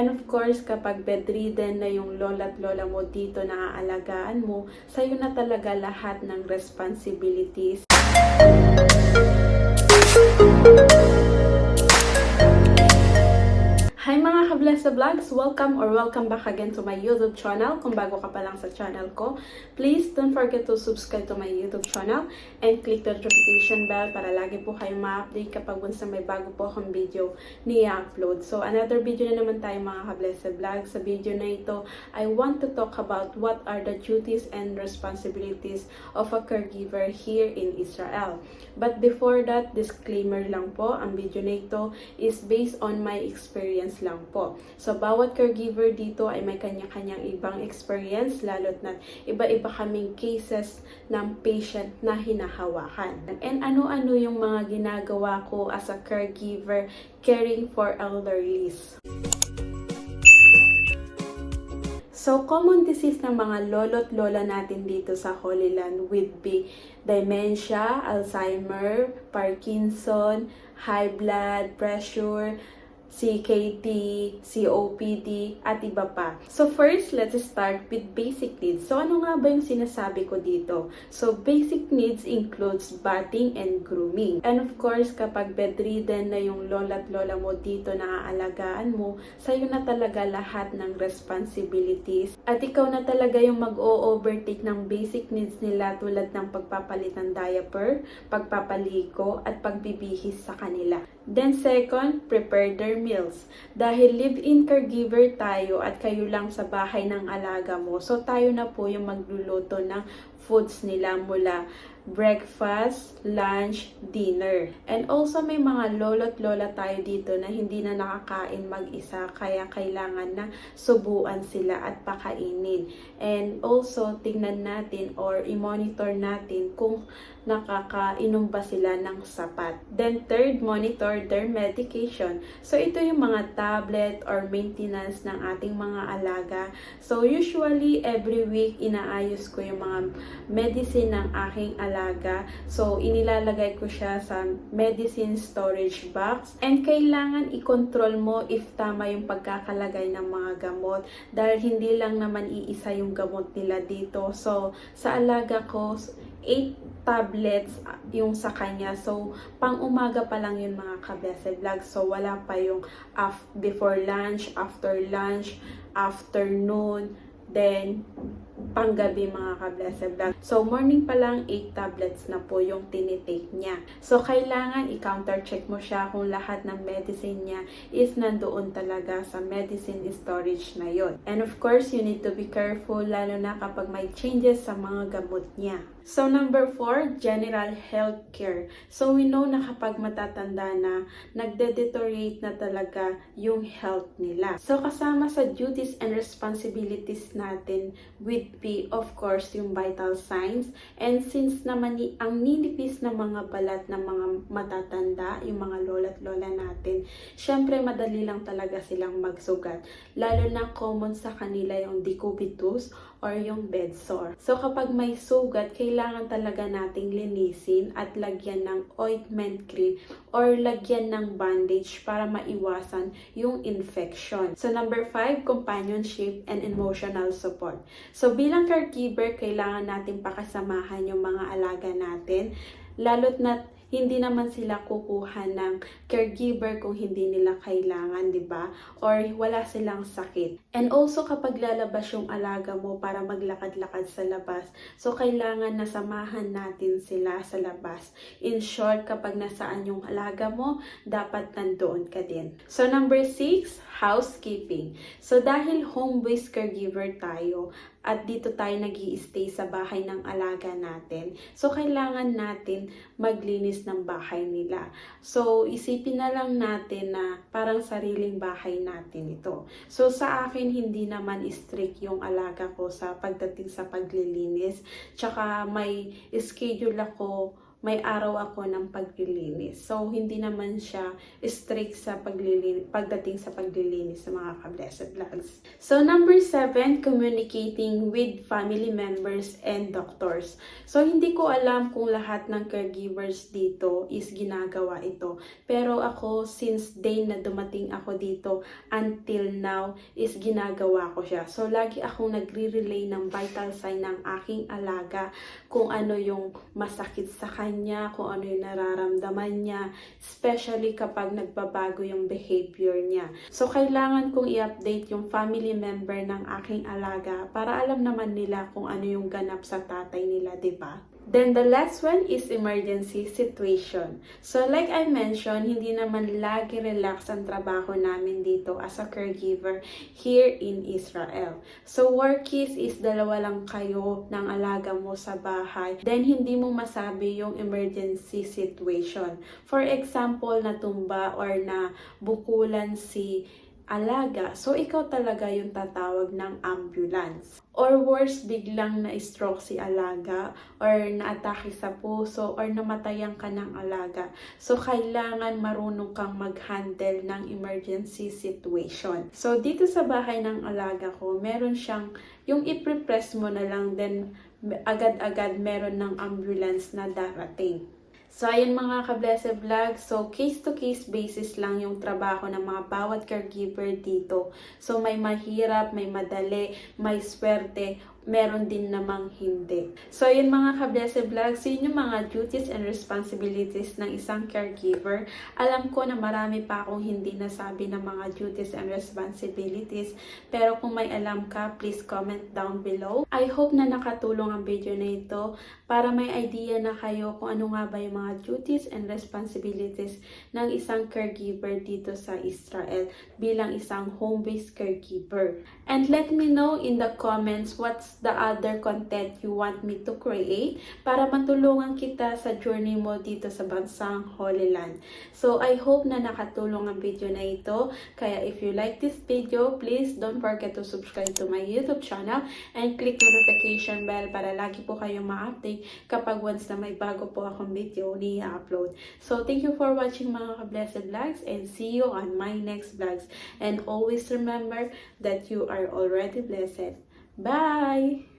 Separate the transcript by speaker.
Speaker 1: And of course, kapag bedridden na yung lola at lola mo dito na aalagaan mo, sa'yo na talaga lahat ng responsibilities. Hi mga ka-bless sa vlogs! Welcome or welcome back again to my YouTube channel. Kung bago ka pa lang sa channel ko, please don't forget to subscribe to my YouTube channel and click the notification bell para lagi po kayong ma-update kapag once na may bago po akong video ni upload So another video na naman tayo mga ka-bless sa vlog. Sa video na ito, I want to talk about what are the duties and responsibilities of a caregiver here in Israel. But before that, disclaimer lang po, ang video na ito is based on my experience lang po. So, bawat caregiver dito ay may kanya-kanyang ibang experience, lalo't na iba-iba kaming cases ng patient na hinahawakan. And ano-ano yung mga ginagawa ko as a caregiver caring for elderlies. So, common disease ng mga lolo't lola natin dito sa Holy Land would be dementia, Alzheimer, Parkinson, high blood pressure, CKD, COPD, at iba pa. So first, let's start with basic needs. So ano nga ba yung sinasabi ko dito? So basic needs includes bathing and grooming. And of course, kapag bedridden na yung lola at lola mo dito na aalagaan mo, sa'yo na talaga lahat ng responsibilities. At ikaw na talaga yung mag-o-overtake ng basic needs nila tulad ng pagpapalit ng diaper, pagpapaliko, at pagbibihis sa kanila. Then second, prepare their meals. Dahil live-in caregiver tayo at kayo lang sa bahay ng alaga mo, so tayo na po yung magluluto ng foods nila mula breakfast, lunch, dinner. And also may mga lolo't lola tayo dito na hindi na nakakain mag-isa kaya kailangan na subuan sila at pakainin. And also tingnan natin or i-monitor natin kung nakakainom ba sila ng sapat. Then third, monitor their medication. So ito yung mga tablet or maintenance ng ating mga alaga. So usually every week inaayos ko yung mga medicine ng aking alaga. So inilalagay ko siya sa medicine storage box. And kailangan i-control mo if tama yung pagkakalagay ng mga gamot dahil hindi lang naman iisa yung gamot nila dito. So sa alaga ko 8 tablets yung sa kanya. So, pang umaga pa lang yun mga kabese vlog. So, wala pa yung af before lunch, after lunch, afternoon, then panggabi mga kablese vlog. So, morning pa lang 8 tablets na po yung tinitake niya. So, kailangan i-counter check mo siya kung lahat ng medicine niya is nandoon talaga sa medicine storage na yon. And of course, you need to be careful lalo na kapag may changes sa mga gamot niya. So, number 4, general health care. So, we know na kapag matatanda na, nagde-deteriorate na talaga yung health nila. So, kasama sa duties and responsibilities natin with be, of course, yung vital signs. And since naman ni, ang ninipis na mga balat ng mga matatanda, yung mga lola't lola natin, syempre madali lang talaga silang magsugat. Lalo na common sa kanila yung decubitus or yung bed sore. So kapag may sugat, kailangan talaga nating linisin at lagyan ng ointment cream or lagyan ng bandage para maiwasan yung infection. So number 5, companionship and emotional support. So bilang caregiver, kailangan natin pakasamahan yung mga alaga natin lalo't na hindi naman sila kukuha ng caregiver kung hindi nila kailangan, 'di ba? Or wala silang sakit. And also kapag lalabas yung alaga mo para maglakad-lakad sa labas, so kailangan na samahan natin sila sa labas. In short, kapag nasaan yung alaga mo, dapat nandoon ka din. So number 6, housekeeping. So dahil home-based caregiver tayo, at dito tayo nag stay sa bahay ng alaga natin. So, kailangan natin maglinis ng bahay nila. So, isipin na lang natin na parang sariling bahay natin ito. So, sa akin, hindi naman strict yung alaga ko sa pagdating sa paglilinis. Tsaka, may schedule ako may araw ako ng paglilinis. So, hindi naman siya strict sa paglilinis, pagdating sa paglilinis sa mga ka-blessed vlogs. So, number seven, communicating with family members and doctors. So, hindi ko alam kung lahat ng caregivers dito is ginagawa ito. Pero ako, since day na dumating ako dito until now, is ginagawa ko siya. So, lagi akong nagre-relay ng vital sign ng aking alaga kung ano yung masakit sa kanya, kung ano yung nararamdaman niya, especially kapag nagbabago yung behavior niya. So, kailangan kong i-update yung family member ng aking alaga para alam naman nila kung ano yung ganap sa tatay nila, ba? Then the last one is emergency situation. So like I mentioned, hindi naman lagi relax ang trabaho namin dito as a caregiver here in Israel. So workies is dalawa lang kayo ng alaga mo sa bahay. Then hindi mo masabi yung emergency situation. For example, natumba or na bukulan si alaga. So, ikaw talaga yung tatawag ng ambulance. Or worse, biglang na-stroke si alaga or naatake sa puso or namatayan ka ng alaga. So, kailangan marunong kang mag-handle ng emergency situation. So, dito sa bahay ng alaga ko, meron siyang, yung i-press mo na lang, then agad-agad meron ng ambulance na darating. So, ayun mga ka-blessed vlog. So, case-to-case basis lang yung trabaho ng mga bawat caregiver dito. So, may mahirap, may madali, may swerte, meron din namang hindi. So, yun mga ka-blessed vlogs, yun yung mga duties and responsibilities ng isang caregiver. Alam ko na marami pa akong hindi nasabi ng mga duties and responsibilities. Pero kung may alam ka, please comment down below. I hope na nakatulong ang video na ito para may idea na kayo kung ano nga ba yung mga duties and responsibilities ng isang caregiver dito sa Israel bilang isang home-based caregiver. And let me know in the comments the other content you want me to create para matulungan kita sa journey mo dito sa bansang Holy Land. So, I hope na nakatulong ang video na ito. Kaya if you like this video, please don't forget to subscribe to my YouTube channel and click notification bell para lagi po kayong ma-update kapag once na may bago po akong video ni upload So, thank you for watching mga ka-blessed vlogs and see you on my next vlogs. And always remember that you are already blessed. Bye!